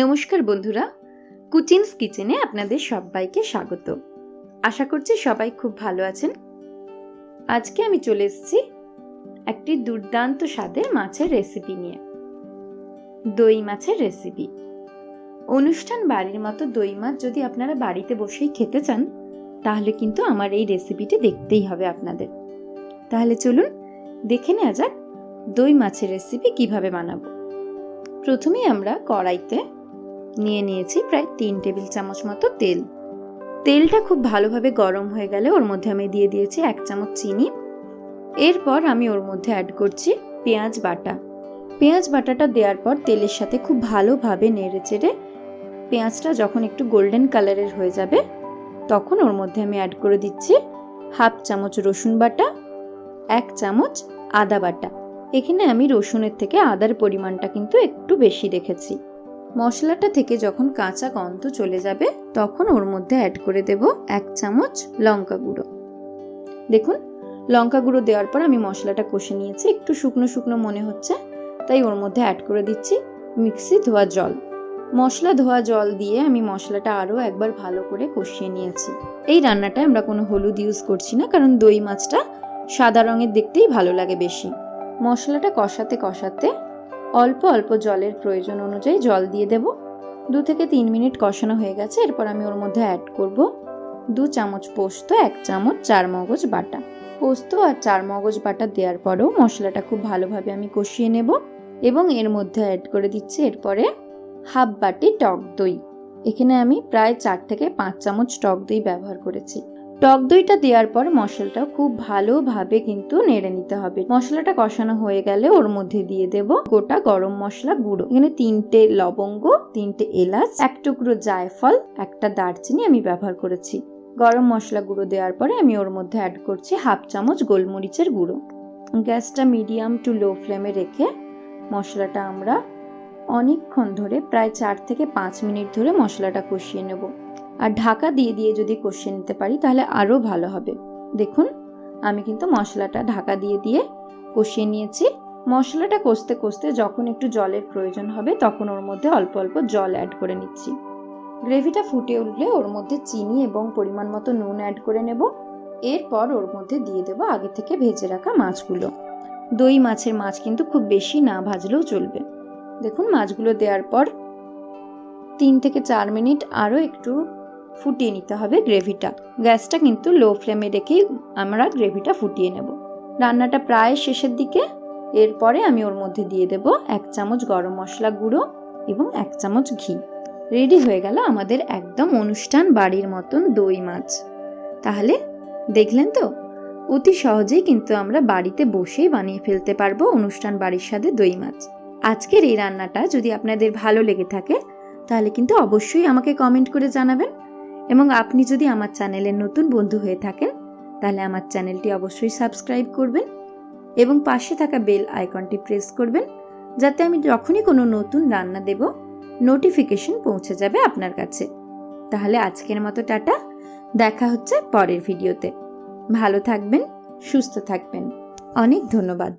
নমস্কার বন্ধুরা, কুচিন্স কিচেনে আপনাদের সবাইকে স্বাগত। আশা করছি সবাই খুব ভালো আছেন। আজকে আমি চলে এসেছি একটি দুর্দান্ত স্বাদের মাছের রেসিপি নিয়ে। দই মাছের রেসিপি অনুষ্ঠান বাড়ির মতো দই মাছ যদি আপনারা বাড়িতে বসেই খেতে চান, তাহলে কিন্তু আমার এই রেসিপিটি দেখতেই হবে আপনাদের। তাহলে চলুন দেখে নেওয়া যাক দই মাছের রেসিপি কীভাবে বানাবো। প্রথমেই আমরা কড়াইতে নিয়ে নিয়েছি প্রায় তিন টেবিল চামচ মতো তেল। তেলটা খুব ভালোভাবে গরম হয়ে গেলে ওর মধ্যে আমি দিয়ে দিয়েছি এক চামচ চিনি। এরপর আমি ওর মধ্যে অ্যাড করছি পেঁয়াজ বাটা। পেঁয়াজ বাটাটা দেওয়ার পর তেলের সাথে খুব ভালোভাবে নেড়ে চেড়ে পেঁয়াজটা যখন একটু গোল্ডেন কালারের হয়ে যাবে, তখন ওর মধ্যে আমি অ্যাড করে দিচ্ছি হাফ চামচ রসুন বাটা, এক চামচ আদা বাটা। এখানে আমি রসুনের থেকে আদার পরিমাণটা কিন্তু একটু বেশি রেখেছি। মশলাটা থেকে যখন কাঁচা গন্ধ চলে যাবে, তখন ওর মধ্যে অ্যাড করে দেব এক চামচ লঙ্কা গুঁড়ো। দেখুন, লঙ্কা গুঁড়ো দেওয়ার পর আমি মশলাটা কষে নিয়েছি, একটু শুকনো শুকনো মনে হচ্ছে, তাই ওর মধ্যে অ্যাড করে দিচ্ছি মিক্সি ধোয়া জল। মশলা ধোয়া জল দিয়ে আমি মশলাটা আরও একবার ভালো করে কষিয়ে নিয়েছি। এই রান্নাটায় আমরা কোনো হলুদ ইউজ করছি না, কারণ দই মাছটা সাদা রঙের দেখতেই ভালো লাগে বেশি। মশলাটা কষাতে কষাতে অল্প অল্প জলের প্রয়োজন অনুযায়ী জল দিয়ে দেব। দু থেকে তিন মিনিট কষানো হয়ে গেছে, এরপর আমি ওর মধ্যে অ্যাড করব দু চামচ পোস্ত, এক চামচ চার মগজ বাটা। পোস্ত আর চার মগজ বাটা দেওয়ার পরেও মশলাটা খুব ভালোভাবে আমি কষিয়ে নেব এবং এর মধ্যে অ্যাড করে দিচ্ছি এরপরে হাফ বাটি টক দই। এখানে আমি প্রায় চার থেকে পাঁচ চামচ টক দই ব্যবহার করেছি। টক দইটা দেওয়ার পর মশলাটা খুব ভালোভাবে কিন্তু নেড়ে নিতে হবে। মশলাটা কষানো হয়ে গেলে ওর মধ্যে দিয়ে দেব গোটা গরম মশলা গুঁড়ো। এখানে তিনটে লবঙ্গ, তিনটে এলাচ, এক টুকরো জায়ফল, একটা দারচিনি আমি ব্যবহার করেছি। গরম মশলা গুঁড়ো দেওয়ার পরে আমি ওর মধ্যে অ্যাড করছি হাফ চামচ গোলমরিচের গুঁড়ো। গ্যাসটা মিডিয়াম টু লো ফ্লেমে রেখে মশলাটা আমরা অনেকক্ষণ ধরে প্রায় চার থেকে পাঁচ মিনিট ধরে মশলাটা কষিয়ে নেব। আর ঢাকা দিয়ে দিয়ে যদি কষিয়ে নিতে পারি তাহলে আরও ভালো হবে। দেখুন, আমি কিন্তু মশলাটা ঢাকা দিয়ে দিয়ে কষিয়ে নিয়েছি। মশলাটা কষতে কষতে যখন একটু জলের প্রয়োজন হবে তখন ওর মধ্যে অল্প অল্প জল অ্যাড করে নিচ্ছি। গ্রেভিটা ফুটে উঠলে ওর মধ্যে চিনি এবং পরিমাণ মতো নুন অ্যাড করে নেব। এরপর ওর মধ্যে দিয়ে দেবো আগে থেকে ভেজে রাখা মাছগুলো। দই মাছের মাছ কিন্তু খুব বেশি না ভাজলেও চলবে। দেখুন, মাছগুলো দেওয়ার পর তিন থেকে চার মিনিট আরও একটু ফুটিয়ে নিতে হবে গ্রেভিটা। গ্যাসটা কিন্তু লো ফ্লেমে রেখেই আমরা গ্রেভিটা ফুটিয়ে নেব। রান্নাটা প্রায় শেষের দিকে। এরপরে আমি ওর মধ্যে দিয়ে দেব এক চামচ গরম মশলা গুঁড়ো এবং এক চামচ ঘি। রেডি হয়ে গেল আমাদের একদম অনুষ্ঠান বাড়ির মতন দই মাছ। তাহলে দেখলেন তো? অতি সহজেই কিন্তু আমরা বাড়িতে বসেই বানিয়ে ফেলতে পারব অনুষ্ঠান বাড়ির সাথে দই মাছ। আজকের এই রান্নাটা যদি আপনাদের ভালো লেগে থাকে, তাহলে কিন্তু অবশ্যই আমাকে কমেন্ট করে জানাবেন। এবং আপনি যদি আমার চ্যানেলের নতুন বন্ধু হয়ে থাকেন, তাহলে আমার চ্যানেলটি অবশ্যই সাবস্ক্রাইব করবেন এবং পাশে থাকা বেল আইকনটি প্রেস করবেন যাতে আমি যখনই কোনো নতুন রান্না দেব নোটিফিকেশন পৌঁছে যাবে আপনার কাছে। তাহলে আজকের মতো টাটা, দেখা হচ্ছে পরের ভিডিওতে। ভালো থাকবেন, সুস্থ থাকবেন। অনেক ধন্যবাদ।